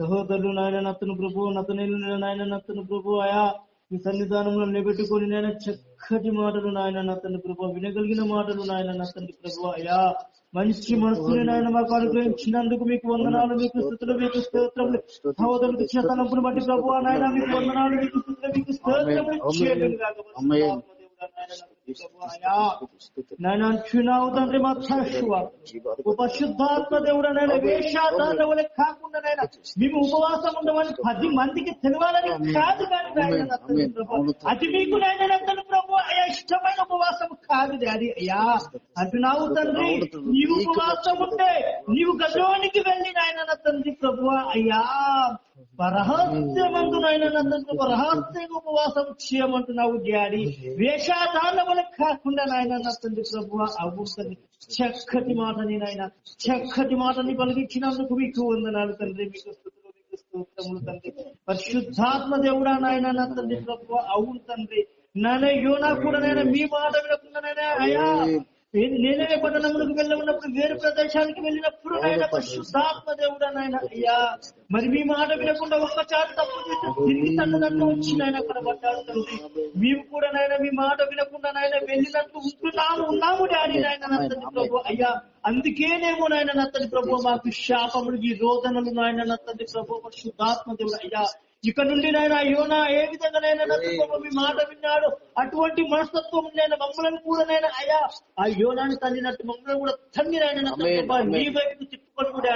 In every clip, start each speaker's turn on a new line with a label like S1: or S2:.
S1: సహోదరులు నాయన నత్తను ప్రభు నతనీలు నాయన నత్తను ప్రభు అయా మీ సన్నిధానంలో నిలబెట్టుకొని నాయన చక్కటి మాటలు నాయన నత్తని ప్రభు వినగలిగిన మాటలు నాయన నత్తని ప్రభు అయా మంచి మనసుని నాయన మాకు అనుగ్రహించినందుకు మీకు వందనాలు మీకు స్థుతులు మీకు స్తోత్రములు సహోదరులకు తలంపును బట్టి ప్రభు నాయన మీకు వందనాలు మీకు స్థుతులు మీకు స్తోత్రములు. నాయన అంటున్నావు తండ్రి మా శాశ్వ ఓ పరిశుద్ధాత్మ దేవుడు నాయన వేషాధారణ వల్ల కాకుండా నాయన మేము ఉపవాసం ఉండమని పది మందికి తెలవాలని కాదు కానీ అది మీకు నాయన ప్రభు అయ్యా ఇష్టమైన ఉపవాసం కాదు డాడీ అయ్యా అంటున్నావు తండ్రి నీవు ఉపవాసం ఉంటే నీవు గజోనికి వెళ్ళి నాయన తండ్రి ప్రభు అయ్యా. రహస్యమందు నాయన ఉపవాసం చేయమంటున్నావు డాడీ. వేషాదానములకు కాకుండా నాయన నా తండ్రి ప్రభు అవుతుంది చక్కటి మాటని నాయన. చక్కటి మాటని పలికించినందుకు మీకు వందనాలు తండ్రి. మీకు స్తుతులు మీకు స్తోత్రములు తండ్రి. పరిశుద్ధాత్మ దేవుడా నాయన నా తండ్రి ప్రభు అవును తండ్రి. నాయన యోనా కూడా నాయన మీ మాట వినకుండా నాయన అయా నేను- పట్టణములకు వెళ్ళి ఉన్నప్పుడు వేరు ప్రదేశానికి వెళ్ళినప్పుడు నాయన పరిశుద్ధాత్మ దేవుడా నాయన అయ్యా. మరి మీ మాట వినకుండా ఒక్కసారి తప్పు చేసి తిరిగి తన్నదంటూ వచ్చి నాయన అక్కడ తండ్రి. మేము కూడా నాయన మీ మాట వినకుండా నాయన వెళ్ళినట్టు ఉంటున్నాము ఉన్నాము డాడీ నాయన నా తండ్రి ప్రభు. అయ్యా అందుకేనేమో నాయన నా తండ్రి ప్రభు మాకు శాపములు ఈ రోదనలు నాయన నా తండ్రి ప్రభు పరిశుద్ధాత్మ దేవుడు. అయ్యా ఇక నుండి నాయన యోనా ఏ విధంగా నాయన నా తండ్రి ప్రభు మీ మాట విన్నాడు అటువంటి మనస్తత్వం నేను మమ్మల్ని కూడా నేను అయ్యా ఆ యోనాన్ని తల్లినట్టు మమ్మల్ని కూడా తన్ని నాయన నా వైపు తిప్పుకొని కూడా.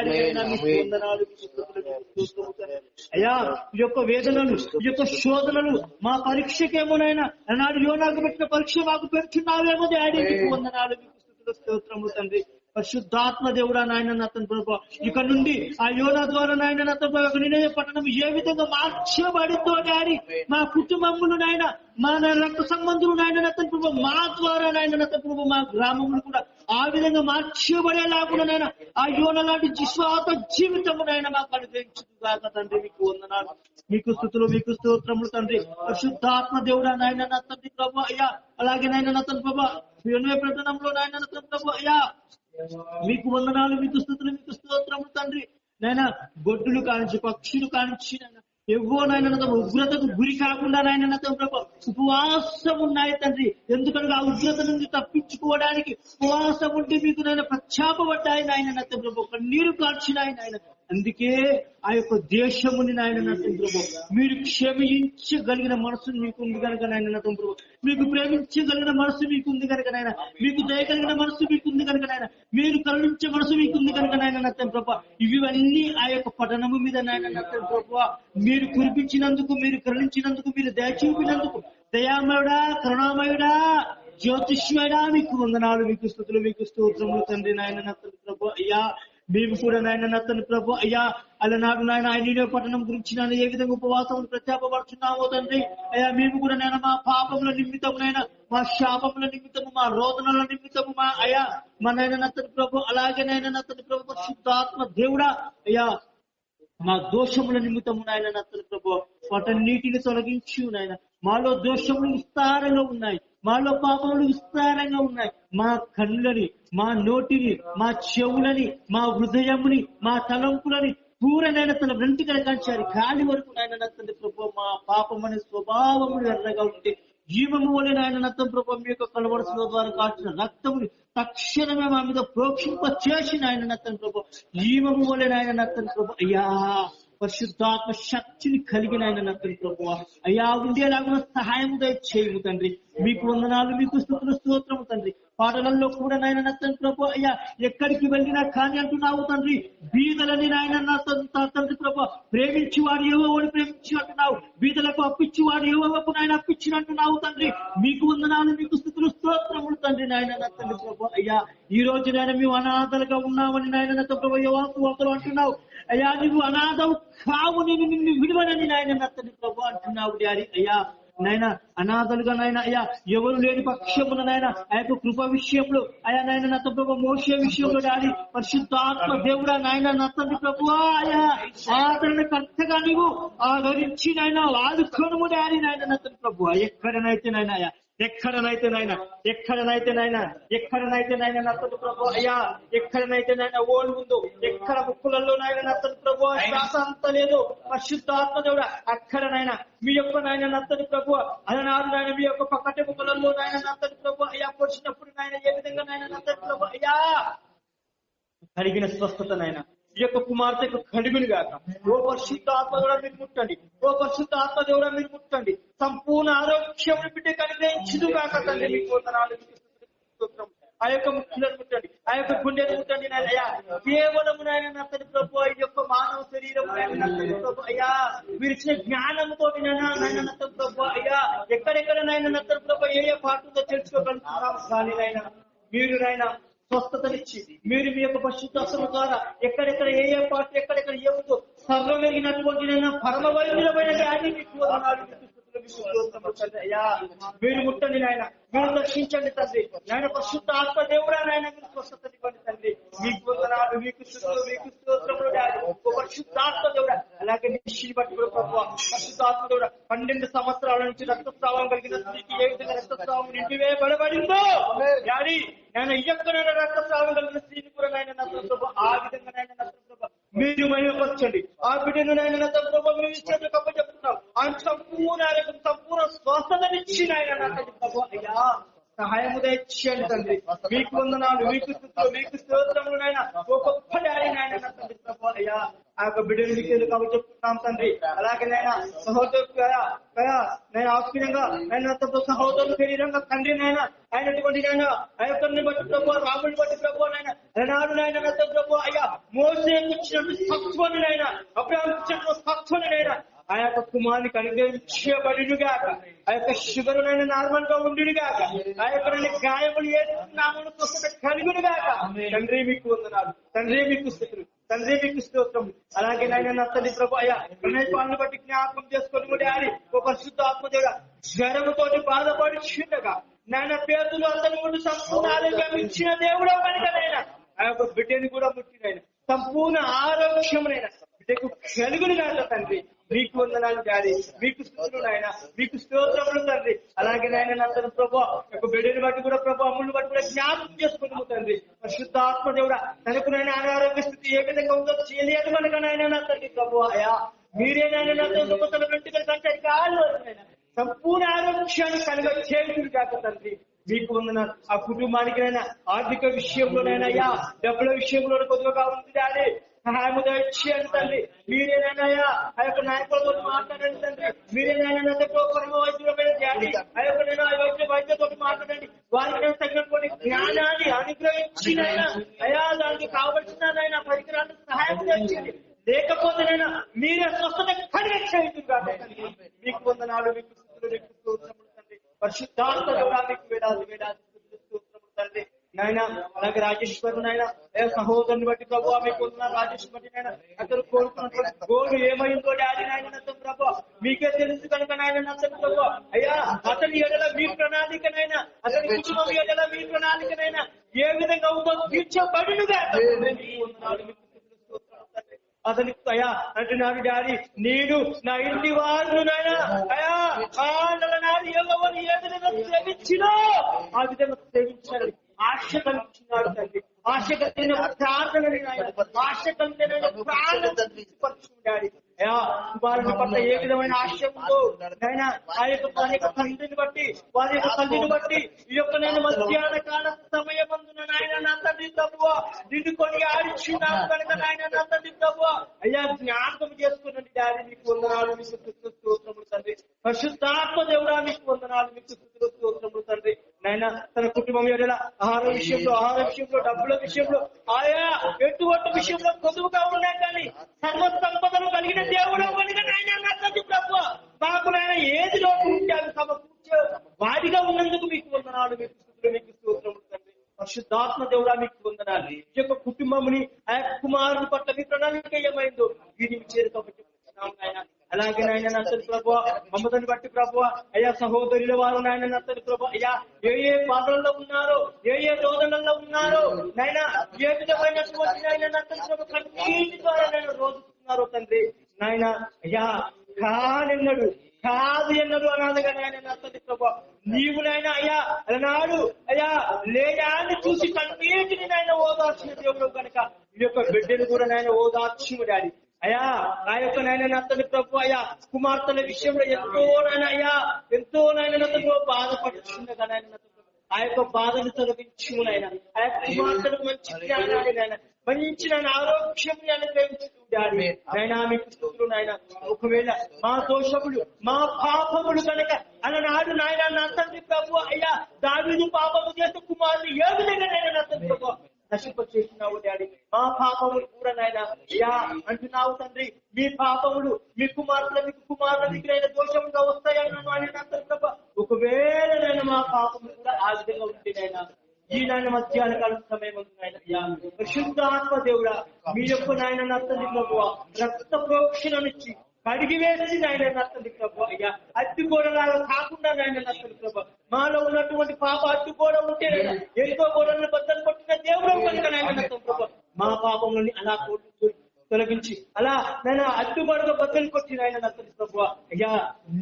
S1: అయ్యా ఈ యొక్క వేదనలు ఈ యొక్క శోధనలు మా పరీక్షకేమోనైనా నాడు యోనాకు పెట్టిన పరీక్ష మాకు పెడుతున్నావేమో డాడీ వందనాలు స్తోత్రములు తండ్రి. పరిశుద్ధాత్మ దేవుడా నాయన నతను ప్రభావ ఇక నుండి ఆ యోన ద్వారా నాయన నతను ప్రభావ నినే పట్టణం ఏ విధంగా మార్చబడిందో డాడీ మా కుటుంబములు నాయన మా రక్త సంబంధులు నాయన నతను ప్రభావ మా ద్వారా నాయన నతను ప్రభావ మా గ్రామములు కూడా ఆ విధంగా మార్చబడేలాగా నాయన ఆ యోన లాంటి విశ్వాత జీవితము నాయన మాకు అనుగ్రహించుగాక తండ్రి మీకు వందనాలు. మీకు స్థుతులు మీకు స్తోత్రములు తండ్రి. పరిశుద్ధాత్మ దేవుడా నాయన నా తండ్రి ప్రభు అయ్యా. అలాగే నాయన నా ప్రభావ ప్రభు యోనే ప్రకటనలో నాయన నా ప్రభావ ప్రభు అయ్యా. మీకు వందనాలు మీకు స్థుతులు మీకు స్తోత్రములు తండ్రి. నాయన గొడ్డులు కానించి పక్షులు కానించి ఎవో ఎవ్వో నాయన ఉగ్రతకు గురి కాకుండా నాయన ఉపవాసం ఉన్నాయి తండ్రి. ఎందుకంటే ఆ ఉగ్రత నుంచి తప్పించుకోవడానికి ఉపవాసం ఉంటే మీకు నాయన ప్రక్షాపబడ్డాయి నాయన నా తండ్రి కన్నీరు కార్చినాయి నాయన. అందుకే ఆ యొక్క దేశముని నాయన నటం ప్రభు మీరు క్షమించగలిగిన మనసు మీకుంది కనుక నాయన నటం ప్రభు. మీకు ప్రేమించగలిగిన మనసు మీకుంది కనుక నాయన. మీకు దయగలిగిన మనసు మీకుంది కనుక నాయన. మీరు కరుణించే మనసు మీకుంది కనుక నాయన నా ప్రభు. ఇవన్నీ ఆ యొక్క పఠనము మీద నాయన నా ప్రభు. మీరు కురిపించినందుకు మీరు కరుణించినందుకు మీరు దయ చూపినందుకు దయామయుడా కరుణామయుడా జ్యోతిష్యుడా మీకు వందనాలు మీకు స్థుతులు మీకు స్తోత్రములు తండ్రి నాయన నా ప్రభు. అయ్యా మేము కూడా నాయన నా ప్రభు అయ్యా అలనాడు నాయన ఆయన పట్టణం గురించి నాయన ఏ విధంగా ఉపవాసం ప్రత్యాపడుచున్నామో తండ్రి అయ్యా మేము కూడా నేను మా పాపముల నిమిత్తము నాయన మా శాపముల నిమిత్తము మా రోదనల నిమిత్తము మా అయ్యా మా నాయన నత్తని ప్రభు అలాగే నాయన నత్తని ప్రభు పరిశుద్ధాత్మ దేవుడా అయ్యా మా దోషముల నిమిత్తము నాయన నత్తని ప్రభు ప్రభు నీటిని తొలగించు నాయన మాలో దోషములు విస్తారంగా ఉన్నాయి మాలో పాపములు విస్తారంగా ఉన్నాయి మా కళ్ళని మా నోటిని మా చెవులని మా హృదయముని మా తలంపులని పూరనైన తన వెంటికల కంచారు. గాలి వరకు నాయన నా తండ్రి ప్రభు మా పాపమనే స్వభావములు ఎర్రగా ఉంటే జీవము వలె నాయన నత్తం ప్రభు మీ యొక్క కలవరసుల ద్వారా కాల్చిన రక్తముని తక్షణమే మా మీద ప్రోక్షింప చేసి నాయన నత్తం ప్రభు జీవము వలె నాయన నత్తం ప్రభు అయ్యా పరిశుద్ధాత్మ శక్తిని కలిగిన ఆయన నత్తని ప్రభు అయ్యా ఉండేలాగా సహాయం చేయము తండ్రి. మీకు వందనాలు మీకు స్థుతులు స్తోత్రము తండ్రి. పాటలలో కూడా నాయన నచ్చని ప్రభు అయ్యా. ఎక్కడికి వెళ్ళినా కానీ అంటున్నావు తండ్రి. బీదలని నాయన తండ్రి ప్రభు. ప్రేమించి వాడు ఏవో అని ప్రేమించి అంటున్నావు. బీదలకు అప్పించి వాడు ఏవో నాయన అప్పించిన అంటున్నావు తండ్రి. మీకు వందనాలు మీకు స్థుతులు స్తోత్రములు తండ్రి నాయన నా ప్రభు అయ్యా. ఈ రోజు నాయన మేము అనాథలుగా ఉన్నామని నాయన నా ప్రభు యవాసు అంటున్నావు. అయ్యా నువ్వు అనాథవు కావు నేను నిన్ను విడువనని నాయన నా ప్రభు అంటున్నావు డాడీ అయ్యా. నాయన అనాథలుగా నాయన అయ్యా ఎవరు లేని పక్షమున నాయన ఆ యొక్క కృప విషయంలో అయ్యా నాయన నా ప్రభు మోసే విషయంలో డాడీ పరిశుద్ధాత్మ దేవుడా నాయన నా తండ్రి ప్రభు అయ్యా ఆదరణ కర్తగా నీవు ఆదరించి నాయన ఆదుకోనము డాడీ నాయన నా తండ్రి ప్రభు ఎక్కడనైతే నాయన అయ్యా ఎక్కడనైతే నాయన ఎక్కడనైతే నాయన ఎక్కడనైతే నాయన నచ్చదు ప్రభు అయ్యా ఎక్కడనైతే నాయన ఓళ్ళు ఉందో ఎక్కడ ముక్కులలో నాయన నచ్చదు ప్రభు శ్వాస అంత లేదు పరిశుద్ధాత్మ దేవుడు అక్కడనైనా మీ యొక్క నాయన నచ్చదు ప్రభు అలనాడు నాయన మీ యొక్క పక్కటి ముక్కలలో నాయన నచ్చదు ప్రభు అయ్యా పొడిచినప్పుడు నాయన ఏ విధంగా నాయన నచ్చదు ప్రభు అయ్యా. కలిగిన స్వస్థత నాయన ఈ యొక్క కుమార్తెకు కడిమిని గాక. ఓ పరిశుద్ధ ఆత్మ కూడా మీరు ముట్టండి. ఓ పరిశుద్ధ ఆత్మ దేవుడా మీరు ముట్టండి. సంపూర్ణ ఆరోగ్యం బిడ్డ కలిగించుదు కాక తండ్రి. మీకు వందనాలు ఆ యొక్క ముఖ్యులను ముట్టండి. ఆ యొక్క గుండెను ముట్టండి అయ్యా కేవలం నాయన నత్తని ప్రభు ఈ యొక్క మానవ శరీరం నాయన నత్తని ప్రభు అయ్యా మీరు ఇచ్చిన జ్ఞానంతో నాయన నత్తని ప్రభు అయ్యా ఎక్కడెక్కడ నాయన నత్తని ప్రభు ఏ ఏ పాటలతో తెలుసుకోగలుగుతున్నాం కానీ నాయన మీరు నాయన స్వస్థతనిచ్చి మీరు మీ యొక్క పరిశుద్ధాత్మ ద్వారా ఎక్కడెక్కడ ఏ ఏ పార్టీ ఎక్కడెక్కడ ఏముందో సర్వమెరిగినటువంటి పరమ వైద్యులమైన తండ్రి. అయ్యా మీరు ముట్టండి నాయన. మీరు రక్షించండి తండ్రి. నాయన పరిశుద్ధ ఆత్మ దేవుడా నాయన. మీరు స్వస్థత ఇవ్వండి తండ్రి. మీకు వందనాలు మీకు మీకు స్తోత్రములు డాడీ ఓ దేవుడా. అలాగే నిశ్చిని బట్టి కూడా ప్రభు పరిశుద్ధాత్మ దేవుడా. పన్నెండు సంవత్సరాల నుంచి రక్తస్రావం కలిగిన స్త్రీకి ఏ విధంగా రక్తస్రావం నింపివేయబడబడిందో డాడీ నేను ఇయ్యక్కనైనా రక్తస్రావం కలిగిన స్త్రీని కూడా నాయన నా ప్రభు ఆ విధంగా నాయన నా ప్రభు మీరు మహిమపరచండి ఆ బిడ్డను నాయన నా ప్రభు మీరు ఇచ్చేది గొప్ప చెప్తున్నాం. ఆయన సంపూర్ణ ఆరోగ్యం, సంపూర్ణ స్వస్థతనిచ్చి నాయన అయ్యా. సహాయము దయచేయండి తండ్రి. మీకు వందనాలు మీకు మీకు స్తోత్రములు నాయన. ఓ గొప్ప డాడీ నాయన తండ్రి ప్రభు అయ్యా. ఆ యొక్క బిడ్డను మీకు ఎందుకు కాబట్టి చెప్తున్నాం తండ్రి? అలాగే నాయన సహోదరు నేను ఆత్మీయంగా ఆయన తప్ప సహోదరులు శరీరంగా తండ్రి నాయన అయినటువంటి నాయన? ఆ యొక్క బట్టి ప్రభు రాముని బట్టి ప్రభు నాయన? నాడు నాయన ప్రభు. అయ్యా మోసే ఇచ్చినట్టు సత్వని నాయన. అబ్రాహం ఇచ్చినట్టు సత్వని నాయన. ఆ యొక్క కుమారునికి అనుగ్రహించబడిను గాక. ఆ యొక్క షుగర్ నైనా నార్మల్గా ఉండిను గాక. ఆ యొక్క గాయములు ఏ నామను స్వస్థత కలుగును గాక. తండ్రి మీకు వందనాలు. తండ్రి మీకు స్థితులు తండ్రి మీకు స్తోత్రం అలాగే నాయన నా తల్లి ప్రభు అయ్యా ప్రణయ బట్టి జ్ఞాపకం చేసుకొని కూడా ఆడి ఒక శుద్ధ ఆత్మదేవుడ జ్వరముతో బాధపడి చిన్నగా నాయన పేదలు అతని ముందు సంపూర్ణ ఆరోగ్యం ఇచ్చిన దేవుడు కనుకనైనా ఆ యొక్క బిడ్డని కూడా ముట్టినైనా సంపూర్ణ ఆరోగ్యమునైనా బిడ్డకు కలుగుని కాక తండ్రి మీకు వందనాలు డాడీ మీకు స్థుతులు నాయన మీకు స్తోత్రములు తండ్రి. అలాగే నాయన నందన ప్రభు ఒక బిడ్డని బట్టి కూడా ప్రభు అమ్ముని బట్టి కూడా జ్ఞాపకం చేసుకుంటాము తండ్రి. పరిశుద్ధాత్మ దేవుడ తనకు నాయన అనారోగ్య స్థితి ఏ విధంగా ఉందో తెలియదు మనకు నాయన నా తండ్రి ప్రభు అయా మీరే నాయన నా తండ్రి తన వెంటనే కంటే కాళ్ళు సంపూర్ణ ఆరోగ్యాన్ని కనుక చేయుడు కాక తండ్రి. మీకు ఉన్న ఆ కుటుంబానికి ఆర్థిక విషయంలోనైనా అయ్యా డబ్బుల విషయంలో కొద్దిగా ఉంది డాడీ సహాయము దయచేయండి తండ్రి మీరేనయ్యా ఆ యొక్క నాయకులతో మాట్లాడండి తండ్రి మీరేనైనా పరమ వైద్యులపై డాడీ ఆ యొక్క నేను ఆ వైద్య వైద్యతో మాట్లాడండి. వారికి తగినటువంటి జ్ఞానాన్ని అనుగ్రహించినైనా అయా దానికి కావలసిన పరికరాలను సహాయం చేయండి లేకపోతేనైనా మీరే స్వస్థత కలిగించేది మీకు వందనాలు మీకు స్తుతులు, మీకు తండ్రి పరిశుద్ధాత్మ మీకు వేడాది వేడాది తండ్రి నాయన అలాగే రాజేశ్వరి నాయన సహోదరుని బట్టి ప్రభు మీకు ఉన్న రాజేశ్వరి నాయన అతను కోరుకున్నటువంటి గోడు ఏమైందో డాడీ నాయన నచ్చం ప్రభు. మీకే తెలుసు కనుక నాయన నచ్చం ప్రభు. అయ్యా అతని ఎడల మీ ప్రణాళికనైనా అతని కుటుంబం ఎడల మీ ప్రణాళికనైనా ఏ విధంగా ఉందో తీర్చబడినుగా అతని అయా అంటున్నాడు డాడీ నేను నా ఇంటి వారు నాయన అయా నాడు ఎవరు ఏ విధంగా సేవించినో ఆ విధంగా సేవించాడు ఆశ కలిగించినాడు తండ్రి ఆశ కలిగిన ప్రార్థనని ఆశ కలిగిన ప్రార్థన డాడీ అయా పట్ల ఏ విధమైన ఆశయంతో ఆయన ఆ యొక్క వారి యొక్క తండ్రిని బట్టి వారి యొక్క తల్లిని బట్టి ఈ యొక్క నేను మధ్యాహ్న కాల సమయమందున నాయన నా తండ్రి తప్పువ నిన్ను కొన్ని ఆడిచ్చినాను కనుక నాయన నా తండ్రి తప్పువ అయ్యా జ్ఞాపకం చేసుకున్నది డాడీ మీకు వందనాలు మీకు స్తుతులు, స్తోత్రములు తండ్రి. పరిశుద్ధాత్మ దేవుడా మీకు వందనాలు మీకు స్థుతులు స్తోత్రములు తండ్రి. నాయన తన కుటుంబం ఎడల ఆహార విషయంలో ఆహార విషయంలో డబ్బుల విషయంలో ఆయా ఎటువంటి విషయంలో పొదువుగా ఉన్నా కానీ సర్వ సంపదలు కలిగిన దేవుడు కలిగిన నాయన నా ప్రభు మాకు నాయన ఏది లోటు ఉంటే అది సమకూర్చే వాడిగా ఉన్నందుకు మీకు వందనాలు మీకు స్థుతులు మీకు స్తోత్రం తండ్రి. పరిశుద్ధాత్మ దేవుడా మీకు వందనాలు. ఈ యొక్క కుటుంబముని ఆ కుమారుని పట్ల మీ ప్రణాళిక ఏమైందో ఇది చేరుకోబట్టి అలాగే నాయన నచ్చని ప్రభు మమ్మల్ని బట్టి ప్రభు అయ్యా సహోదరుల వారు నాయన నచ్చని ప్రభు అయ్యా ఏ ఏ బాధల్లో ఉన్నారో ఏ ఏ రోదనల్లో ఉన్నారో నాయన ఏ విధమైనటువంటి నాయన నచ్చని ప్రభు కన్నీటి ద్వారా నేను రోధిస్తున్నారో తండ్రి నాయన అయ్యా కానెన్నడు కాదు ఎన్నదు అనాథగా నాయన నా తండ్రి ప్రభా. నీవు నాయన అయ్యా అలనాడు అయ్యా లేయాన్ని చూసి కన్నీటిని నాయన ఓదార్చిన దేవుడు కనుక ఈ యొక్క బిడ్డను కూడా నాయన ఓదార్చిము డాడీ. అయ్యా ఆ యొక్క నాయన నా తండ్రి ప్రభు అయ్యా కుమార్తెల విషయంలో ఎంతో నాయన అయ్యా ఎంతో నాయన నా నా తండ్రి ప్రభు. ఆ యొక్క బాధను తొలగించు నాయన. ఆ యొక్క కుమార్తెలకు మంచి జ్ఞానాన్ని నాయన. మంచి నాయన ఆరోగ్యం అనుగ్రహించుకుంటాడు నాయన మీకు స్థుతులు నాయన. ఒకవేళ మా దోషములు మా పాపములు కనుక అలనాడు నాయన నా తండ్రి ప్రభు అయ్యా దావిని పాపము చేస్తే కుమారుని ఏ విధంగా నాయన నా తండ్రి ప్రభు నశింప చేసినావు డాడీ. మా పాపములు కూడా నాయన. యా అంటున్నావు తండ్రి. మీ పాపములు మీ కుమార్తెల మీకు కుమారుల దగ్గరైన దోషంగా వస్తాయన్నాను అని నా ఒకవేళ నేను మా పాపములు కూడా ఆ విధంగా ఉంటే నాయన ఈ నాయన మధ్యాహ్న కాలం సమయం ఉంది శుద్ధ ఆత్మ దేవుడా మీ యొక్క నాయన నా తండ్రి ప్రభు రక్త ప్రోక్షణనిచ్చి కడిగి వేసి నాయన నచ్చండి ప్రభు అయ్యా. అడ్డు కాకుండా నాయన నచ్చండి ప్రభు. మాలో ఉన్నటువంటి పాప అడ్డు ఉంటే ఎంతో గోడలను బద్దలు కొట్టిన దేవుడు కనుక నాయన నచ్చండి ప్రభు. మా పాపములని అలా కోటి తొలగించి అలా నేను అడ్డుగోడగా బద్దలు కొట్టి నాయన నచ్చండి ప్రభు. అయ్యా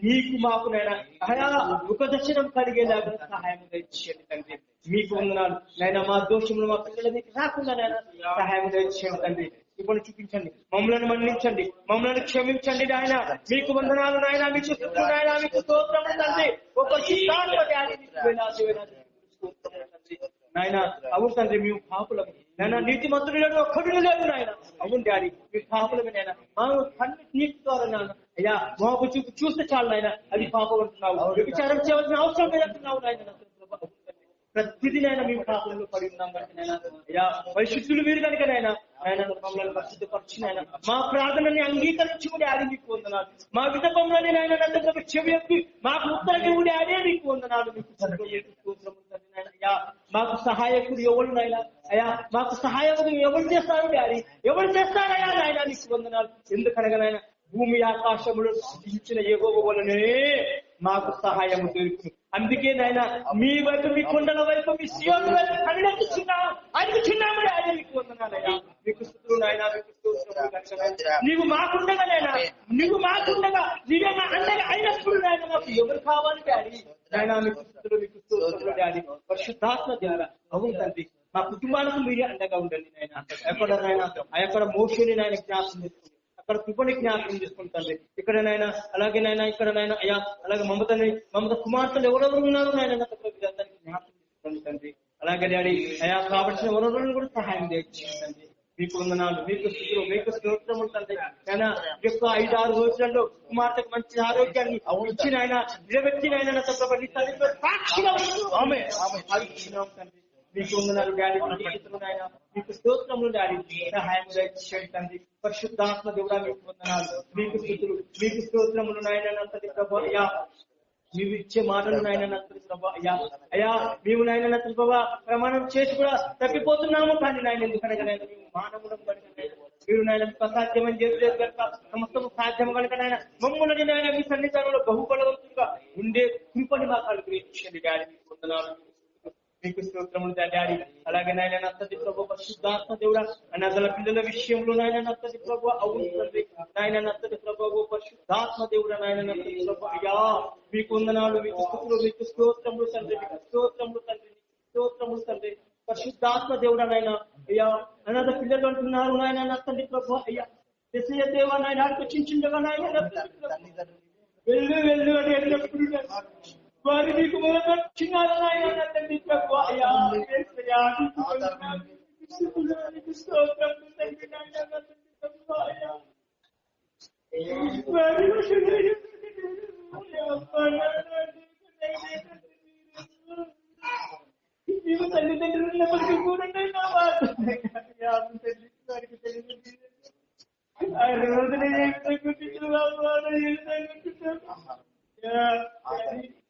S1: నీకు మాకు నాయన అయా ఒక దర్శనం కలిగేలాగా సహాయం దయచేయండి తండ్రి. మీకు ఉన్నాను నాయన మా దోషములు మా పిల్లలకి రాకుండా నాయన సహాయం దయచేయండి తండ్రి. ఇప్పుడు చూపించండి. మమ్మల్ని మన్నించండి. మమ్మల్ని క్షమించండి నాయన. మీకు వందనాలు నాయన. మీకు స్తుతులు నాయన. మీకు తండ్రి. ఒక. నాయన అవును తండ్రి మేము పాపులము. నాయన నీతి మంత్రులు లేడు ఒక్కడు లేదు నాయన. అవును డాడీ మీ పాపులమే నాయన. మా కన్ను నీటి ద్వారా నాయన. అయ్యా మాకు చూపు చూస్తే చాలు నాయన. అది పాపం అంటున్నావు. విచారం చేయవలసిన అవసరం లేదంటున్నావు నాయన. ప్రతిదీ నాయన మేము పాపంలో పడి ఉన్నాం కనుక నాయన. అయ్యా పరిశుద్ధులు మీరు కనుక నాయన ఆయన మమ్మల్ని పరిశుద్ధపరిచిన ఆయన మా ప్రార్థనని అంగీకరించుకుని ఆడి మీకు వందనాలు. మా విధపంలోని నాయన నన్ను చెవి ఎప్పి మాకు ఉత్తరగివుడి ఆడే మీకు వందనాలు. మీకు అయ్యా మాకు సహాయకుడు ఎవరు నాయన? అయ్యా మాకు సహాయకుడు ఎవరు చేస్తారు డాడీ? ఎవరు చేస్తారయ్యా నాయన నీకు వందనాలు. ఎందుకనగా నాయన భూమి ఆకాశములు సృష్టించిన ఏవో వలనే మాకు సహాయం దొరుకుతుంది అందుకే నాయన మీ వైపు మీ కొండల వైపు మీ సియోన్ వైపు కన్నెత్తుచున్నాం. అడుగుచున్నాము ఆయన మీకు వందనాలయ్యా మీకు స్థుతులు నాయన మీకు నీవు మాకుండగా నాయన. నీవు మాకుండగా నీవే మా అండగా అయినప్పుడు నాయన మాకు ఎవరు కావాలి డాడీ? నాయన మీకు స్థుతులు మీకు స్తోత్రములు డాడీ. పరిశుద్ధాత్మ ద్వారా అవును తండ్రి. మా కుటుంబాలకు మీరే అండగా ఉండండి నాయన. ఎక్కడ నాయన. ఆ యొక్క మోషుని నాయన జ్ఞాపకం చేసుకోండి అక్కడ కృపని జ్ఞాపకం చేసుకుంటుంది. ఇక్కడ నాయన అలాగే నాయన ఇక్కడ నాయన అయ్యా అలాగే మమతని మమత కుమార్తెలు ఎవరెవరు ఉన్నారు నాయన నాకు జ్ఞాపకం చేసుకోండి తండ్రి. అలాగే డాడీ అయా కావలసిన ఎవరెవరు కూడా సహాయం చేయండి మీకు వందనాలు మీకు స్థితిలో మీకు స్తోత్రం ఉంటుంది. ఆయన యొక్క ఐదు ఆరు రోజులలో కుమార్తెకు మంచి ఆరోగ్యాన్ని ఇచ్చిన ఆయన నిలబెట్టిన ఆయన నా మీకు వందనాలు డాడీ మీకు స్తోత్రములు డాడీ. సహాయం చేయండి పరిశుద్ధాత్మ దేవుడా మీకు వందనాలు. మీకు స్థుతులు. మీకు స్తోత్రములు నాయన నా తండ్రి అయ్యా. నీవు ఇచ్చే మాటలు నాయన నచ్చరు ప్రభా అయ్యా. అయ్యా మేము నాయన నచ్చరు ప్రభా ప్రమాణం చేసి కూడా తప్పిపోతున్నాము కానీ నాయన ఎందుకనగా నాయన మేము మానవులం కనుక మీరు నాయన అసాధ్యమని చేసలేదు కనుక సమస్తము సాధ్యం కనుక నాయన. మమ్మల్ని నాయన మీ సన్నిధానంలో బహుబలవంతులుగా ఉండే కృపని మాకు అనుగ్రహించండి డాడీ మీకు వందనాలు. నీకు స్తోత్రములు డాడీ అలాగే నాయన నత్తది ప్రభు పరిశుద్ధాత్మ దేవుడా. అనాథల పిల్లల విషయంలో నాయన నత్తది ప్రభు అవును తండ్రి. నాయన నత్తది ప్రభు పరిశుద్ధాత్మ దేవుడా నాయన నత్తది ప్రభు. అయ్యా మీకు వందనాలు మీకు స్థుతులు మీకు స్తోత్రములు తండ్రి మీకు స్తోత్రములు తండ్రి స్తోత్రములు తండ్రి. పరిశుద్ధాత్మ దేవుడా నాయన. అయ్యా అనాథ పిల్లలు అంటున్నారు నాయన నచ్చండి ప్రభు. అయ్యా ఎస్ఐ దేవా నాయన ఆలోచించిండగా నాయన వెళ్ళు వెళ్ళు అని ఎల్లప్పుడూ వారి మీకు మొదలొచ్చినారు నాయన నా తండ్రి ప్రభు అయ్యా యేసయ్యా, నీకు వందనాలు, నీకు స్తుతులు, నీకు స్తోత్రములు తండ్రి నాయన నా తండ్రి ప్రభు అయ్యా. వారి విషయమై అయ్యా, అబ్బా, నాయన, నీకు దయచేసి నీవు తల్లిదండ్రులు ఉన్నప్పటికీ కూడా నా మాట అయ్యా, తండ్రి, వారికి తెలియదు ఆయన రోజున ఏం తగ్గుతుందో వాళ్ళు ఏం తగ్గుతుందో యా, మీ గురించి దాని గురించి చూస్తున్నాను. ఇది స్తోత్రం. నా పరిశుద్ధాత్మ డాడీ, మీకు వందనాలు. మీకు స్తోత్రములు తండ్రి. కుక్క పిల్లలకు ఆడుకుంటున్నప్పుడు అవ్వయ్యలే దూరం ఉండాలన్నాడు కుక్క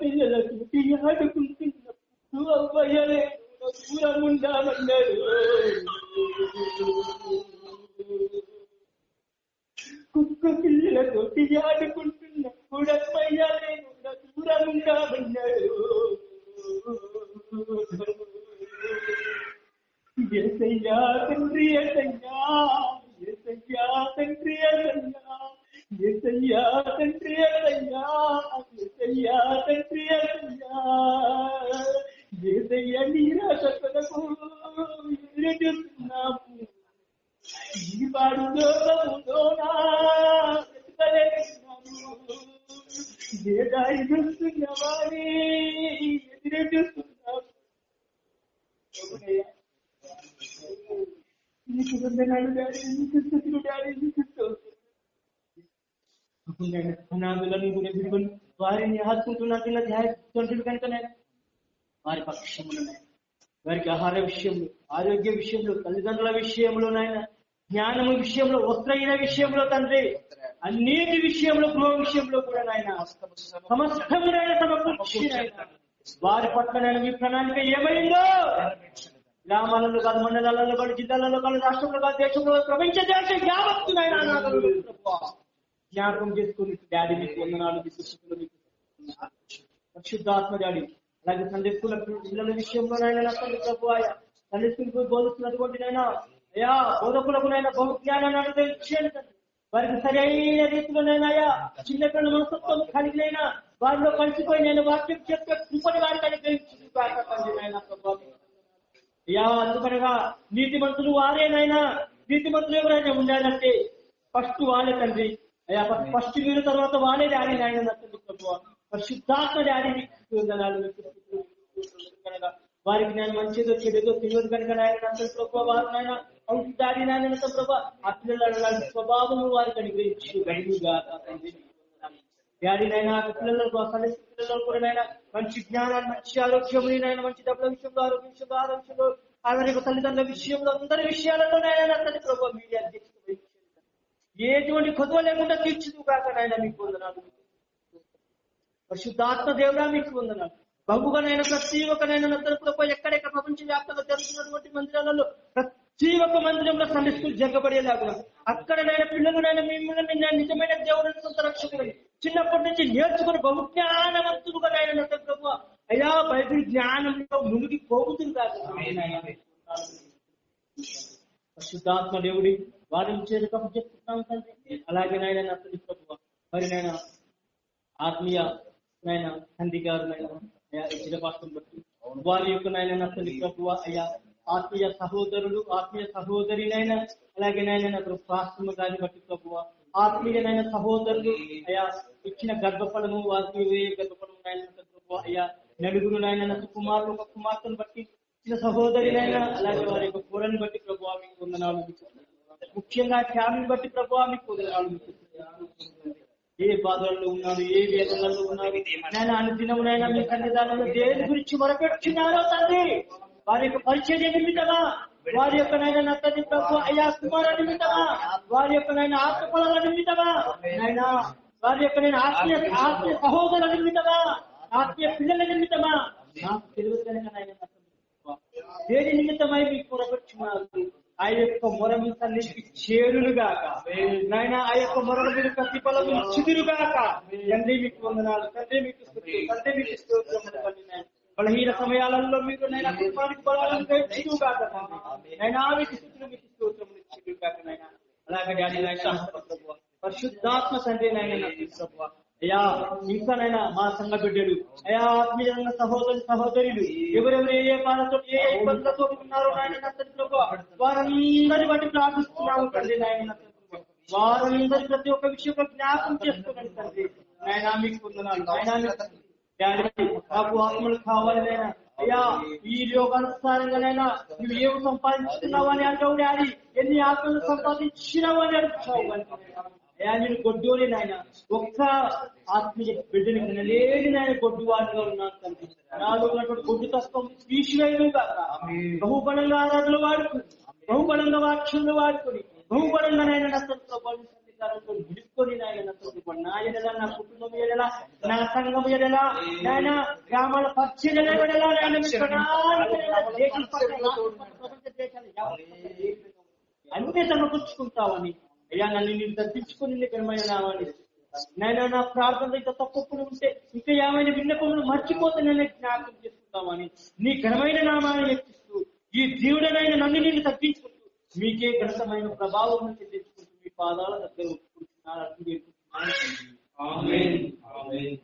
S1: పిల్లలతో ఆడుకుంటున్నప్పుడు అమ్మయ్యలే దూరం ఉండాలన్నాడు ఏసయ్యా எசையா தன்றிய தன்யா எசையா தன்றிய தன்யா எசையா தன்றிய தன்யா எசையா தன்றிய నేను అనాథులను కూడా వారిని ఆదుకుంటున్నట్టున్న ధ్యాయంతులు కనుక వారి పక్షములు వారికి ఆహార విషయంలో ఆరోగ్య విషయంలో తల్లిదండ్రుల విషయంలో నాయన జ్ఞానము విషయంలో వస్త్రైన విషయంలో తండ్రి అన్నిటి విషయంలో గృహ విషయంలో కూడా నాయన సమస్తమునైన తమ వారి పట్ల నేను మీ ప్రణాళిక ఏమైందో? గ్రామాలలో కాదు మండలాలలో కాదు జిల్లాలలో కాదు రాష్ట్రంలో కాదు దేశంలో ప్రపంచ దేశం యావత్తునైనా జ్ఞాపకం చేసుకుని డాడీ మీకు వందనాలు మీకు పరిశుద్ధాత్మ డాడీ. అలాగే తండ్రి స్కూల్ పిల్లల విషయంలో తండ్రి ప్రభు ఆయా. సండే స్కూల్ బోధిస్తున్నటువంటి నైనా అయ్యా బోధకులకు నాయన బహు జ్ఞానాన్ని అనుగ్రహించండి వారికి సరైన రీతిలోనైనా చిన్నపిల్లల మనస్తత్వం కలిగినైనా వారిలో కలిసిపోయి నేను వాక్యం చెప్పే కృపని వారికి అనుగ్రహించింది అయ్యా అందుకనగా నీతిమంతులు వారేనైనా నీతిమంతులు ఎవరైనా ఉండాలంటే ఫస్ట్ వాళ్ళే తండ్రి. అయ్యా ఫస్ట్ మీరు తర్వాత వాళ్ళే డాడీ నాయన పరిశుద్ధాత్మ డాడీ వారికి నేను మంచిదో చెడుదో తెలియదు కనుక నాయన నచ్చండి ప్రభు వారు నాయన అవును డాడీ నాయన నచ్చ ప్రభు ఆ పిల్లల అలాంటి స్వభావము వారికి అనుగ్రహించు. గడువుగా తండ్రి. డాడీ నైనా పిల్లలకు అసలు పిల్లలకు కూడా మంచి జ్ఞానాన్ని మంచి ఆరోగ్యం మంచి డబ్బుల విషయంలో ఆరోగ్య విషయంలో ఆరోగ్యంలో అలాగే తల్లిదండ్రుల విషయంలో అందరి విషయాలలోనైనా తల్లి ప్రభావ మీడియా అధ్యక్షుడు ఎటువంటి కొద్వ లేకుండా తీర్చుదు కాక నాయన మీకు వందనాలు. పరిశుద్ధాత్మ దేవుడా మీకు వందనాలు. బహుగా ప్రతి ఒక్కనైనా నద్దరు ఎక్కడెక్కడ ప్రపంచ వ్యాప్తంగా జరుగుతున్నటువంటి మందిరాలలో ప్రతి ఒక్క మందిరంలో సండే జరగబడేలాగా అక్కడనైనా నేను పిల్లలు నేను మిమ్మల్ని నిజమైన దేవుడిని సొంత రక్షకులని చిన్నప్పటి నుంచి నేర్చుకుని బహు జ్ఞానవంతుడుగా నేను నద్ద ప్రభు. అయ్యా బైబిల్ జ్ఞానంలో మునిగి పోగుతుంది కాదు. శుద్ధాత్మ దేవుడి వారిని చేరుకం చెప్తున్నాం తండ్రి. అలాగే నాయన నచ్చని ప్రభు. మరి నాయన ఆత్మీయ నాయన తండ్రి గారు నాయన ఇచ్చిన పాఠం బట్టి వారి యొక్క నాయన నచ్చని ప్రభు అయ్యా ఆత్మీయ సహోదరులు ఆత్మీయ సహోదరినైనా అలాగే నాయన నాకు పాస్టమ్ గారిని బట్టి ప్రభు ఆత్మీయమైన సహోదరులు అయ్యా ఇచ్చిన గర్భఫలము వారికి ఏ గర్భఫలము నాయన అయ్యా నలుగురు నాయన కుమారులు ఒక కుమార్తెను బట్టి ఇచ్చిన సహోదరినైనా అలాగే వారి యొక్క కూరని బట్టి ప్రభు మీకు వందనాలు. ముఖ్యంగా ఫ్యామిలీ బట్టి ప్రభు మీకు వందనాలు. ఏ బాధల్లో ఉన్నారు ఏ వేదనలో ఉన్నారు నేను అనుదినమునైనా మీ సన్నిధానంలో దేని గురించి మొరపెట్టుచున్నారో తండ్రి? వారి యొక్క పరిచర్య నిమిత్తమా? వారి యొక్క నైనా నత్తని ప్రభు అయ్యా కుమార నిమిత్తమా? వారి యొక్క నైనా ఆత్మఫలాల నిమిత్తమా? నైనా వారి యొక్క నేను ఆత్మీయ ఆత్మీయ సహోదరుల నిమిత్తమా? ఆత్మీయ పిల్లల నిమిత్తమా? నాకు తెలియదు నాయన దేని నిమిత్తమై మీకు మొరపెట్టుచున్నారు ఆ యొక్క మొర మీ సన్నిధికి చేరునుగాక నాయన ఆ యొక్క మొరల మీరు ప్రతిఫలం చిదురుగాక. తండ్రి మీకు వందనాలు తండ్రి మీకు తండ్రి మీకు స్తోత్రములు బలహీన సమయాలలో మీరు నైనా కుటుంబానికి బలాలను చిరుగాక నైనా మీకు స్థుతులు మీకు స్తోత్రములు చిరుగాక నైనా అలాగే డాడీ ప్రభువా. పరిశుద్ధాత్మ తండ్రి నాయన నాకు ప్రభువా. అయ్యా ఇంకానైనా మా సంఘ బిడ్డలు అయా ఆత్మీయంగా సహోదరు సహోదరులు ఎవరెవరు ఏ ఏ బాధతో ఏ ఇబ్బందులతో ఉన్నారో నాయన. వారందరి బట్టి ప్రార్థిస్తున్నాము తండ్రి నాయన. వారందరి ప్రతి ఒక్క విషయంలో జ్ఞాపకం చేసుకోండి తండ్రి నాయన మీకు నాయనా డాడీ నాకు ఆత్మలు కావాలనైనా అయ్యా ఈ యోగానుసారంగానైనా నువ్వు ఏమి సంపాదించుకున్నావు అని అంటావు డాడీ? ఎన్ని ఆత్మలు సంపాదించినావు అని అడుగుతావు అయ్యా నేను గొడ్డోని నాయన. ఒక్క ఆత్మీయ బిడ్డని కనలేని నాయన గొడ్డు వాడిగా ఉన్నాను తండ్రి. నాలో ఉన్నటువంటి గొడ్డు తత్వం తీసివేయను కాక. బహుబలంగా ఆరాధనలు వాడుకుని బహుబలంగా వాక్యంలో వాడుకొని బహుబలంగా నాయన నా నాయన నా ఎడల నా కుటుంబం ఎడల నా సంఘం ఎడల నాయన గ్రామాల పరిచయం ఎడల అన్ని సమకూర్చుకుంటావని అయ్యా నన్ను నేను దర్శించుకుని నీ నేను నా ప్రార్థనలో ఇంకా తప్పులు ఉంటే ఇంకా ఏమైనా విన్నపములు మర్చిపోతున్నానని జ్ఞాపకం చేసుకుంటామని నీ ఘనమైన నామాన్ని లెక్కిస్తూ ఈ జీవుడనైన నన్ను నేను తగ్గించుకుంటూ మీకే ఘనతమైన ప్రభావం తెచ్చుకుంటూ మీ పాదాల దగ్గర Amen. Amen.
S2: Amen.